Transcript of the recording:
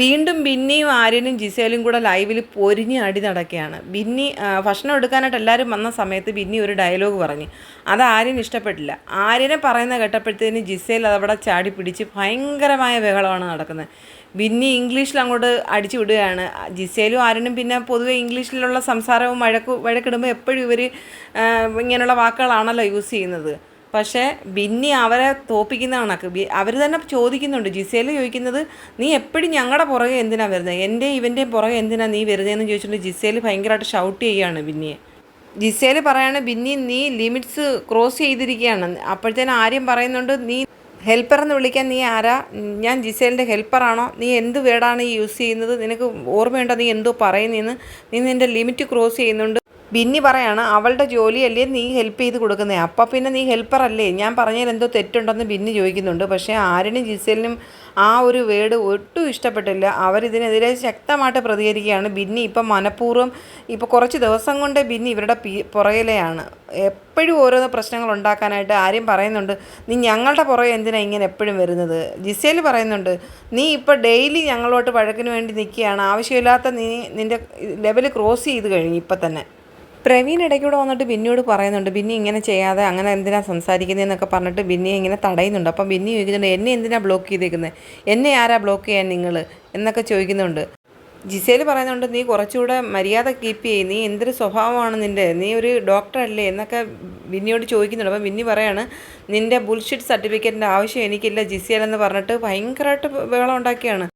വീണ്ടും ബിന്നിയും ആര്യനും ജിസേലും കൂടെ ലൈവിൽ പൊരിഞ്ഞ് അടി നടക്കുകയാണ്. ബിന്നി ഭക്ഷണം എടുക്കാനായിട്ട് എല്ലാവരും വന്ന സമയത്ത് ബിന്നി ഒരു ഡയലോഗ് പറഞ്ഞു. അത് ആര്യന് ഇഷ്ടപ്പെട്ടില്ല. ആര്യനെ പറയുന്ന കേട്ടപ്പോഴത്തേന് ജിസേൽ അതവിടെ ചാടി പിടിച്ച് ഭയങ്കരമായ ബഹളമാണ് നടക്കുന്നത്. ബിന്നി ഇംഗ്ലീഷിൽ അങ്ങോട്ട് അടിച്ചു വിടുകയാണ്. ജിസേലും ആര്യനും പിന്നെ പൊതുവെ ഇംഗ്ലീഷിലുള്ള സംസാരവും വഴക്ക് വഴക്കിടുമ്പോൾ എപ്പോഴും ഇവർ ഇങ്ങനെയുള്ള വാക്കുകളാണല്ലോ യൂസ് ചെയ്യുന്നത്. പക്ഷേ ബിന്നി അവരെ തോപ്പിക്കുന്ന കണക്ക്. അവർ തന്നെ ചോദിക്കുന്നുണ്ട് ജിസേൽ ചോദിക്കുന്നത് നീ എപ്പോഴും ഞങ്ങളുടെ പുറകെ എന്തിനാ വരുന്നത് എന്റെ ഇവന്റെയും പുറകെ എന്തിനാ നീ വരുന്നതെന്ന് ചോദിച്ചിട്ടുണ്ട് ജിസേൽ ഭയങ്കരമായിട്ട് ഷൗട്ട് ചെയ്യുകയാണ് ബിന്നിയെ. ജിസേൽ പറയാണ് ബിന്നി നീ ലിമിറ്റ്സ് ക്രോസ് ചെയ്തിരിക്കുകയാണ് അപ്പോഴത്തേനും ആര്യം പറയുന്നുണ്ട് നീ ഹെൽപ്പർ എന്ന് വിളിക്കാൻ നീ ആരാ? ഞാൻ ജിസേലിന്റെ ഹെൽപ്പറാണോ നീ എന്ത് വേടാണ് യൂസ് ചെയ്യുന്നത്? നിനക്ക് ഓർമ്മയുണ്ടോ നീ എന്തോ പറയുന്നതെന്ന് നീ നിന്റെ ലിമിറ്റ് ക്രോസ് ചെയ്യുന്നുണ്ട്. ബിന്നി പറയാണ് അവളുടെ ജോലിയല്ലേ നീ ഹെൽപ്പ് ചെയ്ത് കൊടുക്കുന്നേ? അപ്പം പിന്നെ നീ ഹെൽപ്പറല്ലേ ഞാൻ പറഞ്ഞതിൽ എന്തോ തെറ്റുണ്ടെന്ന് ബിന്നി ചോദിക്കുന്നുണ്ട്. പക്ഷേ ആരിനും ജിസേലിനും ആ ഒരു വേട് ഒട്ടും ഇഷ്ടപ്പെട്ടില്ല. അവരിതിനെതിരെ ശക്തമായിട്ട് പ്രതികരിക്കുകയാണ് ബിന്നി. ഇപ്പം മനഃപൂർവം ഇപ്പോൾ കുറച്ച് ദിവസം കൊണ്ട് ബിന്നി ഇവരുടെ പി പുറകിലെയാണ്. എപ്പോഴും ഓരോന്ന് പ്രശ്നങ്ങൾ ഉണ്ടാക്കാനായിട്ട് ആരും പറയുന്നുണ്ട് നീ ഞങ്ങളുടെ പുറകെ എന്തിനാണ് ഇങ്ങനെ എപ്പോഴും വരുന്നത്? ജിസേൽ പറയുന്നുണ്ട് നീ ഇപ്പോൾ ഡെയിലി ഞങ്ങളോട്ട് വഴക്കിന് വേണ്ടി നിൽക്കുകയാണ്. ആവശ്യമില്ലാത്ത നീ നിന്റെ ലെവൽ ക്രോസ് ചെയ്ത് കഴിഞ്ഞു ഇപ്പം തന്നെ. പ്രവീൺ ഇടയ്ക്കൂടെ വന്നിട്ട് ബിന്നിയോട് പറയുന്നുണ്ട് ബിന്നി ഇങ്ങനെ ചെയ്യാതെ അങ്ങനെ എന്തിനാ സംസാരിക്കുന്നതെന്നൊക്കെ പറഞ്ഞിട്ട് ബിന്നിയെ ഇങ്ങനെ തടയുന്നുണ്ട്. അപ്പം ബിന്നി ചോദിക്കുന്നുണ്ട് എന്നെ എന്തിനാ ബ്ലോക്ക് ചെയ്തേക്കുന്നത് എന്നെ ആരാ ബ്ലോക്ക് ചെയ്യാൻ നിങ്ങൾ എന്നൊക്കെ ചോദിക്കുന്നുണ്ട്. ജിസേൽ പറയുന്നുണ്ട് നീ കുറച്ചുകൂടെ മര്യാദ കീപ്പ് ചെയ്യും. നീ എന്തൊരു സ്വഭാവമാണ് നിന്റെ നീ ഒരു ഡോക്ടറല്ലേ എന്നൊക്കെ ബിന്നിയോട് ചോദിക്കുന്നുണ്ട്. അപ്പം ബിന്നി പറയാണ് നിന്റെ ബുൾഷിറ്റ് സർട്ടിഫിക്കറ്റിന്റെ ആവശ്യം എനിക്കില്ല ജിസേൽ എന്ന് പറഞ്ഞിട്ട് ഭയങ്കരമായിട്ട് ബഹളം ഉണ്ടാക്കിയാണ്.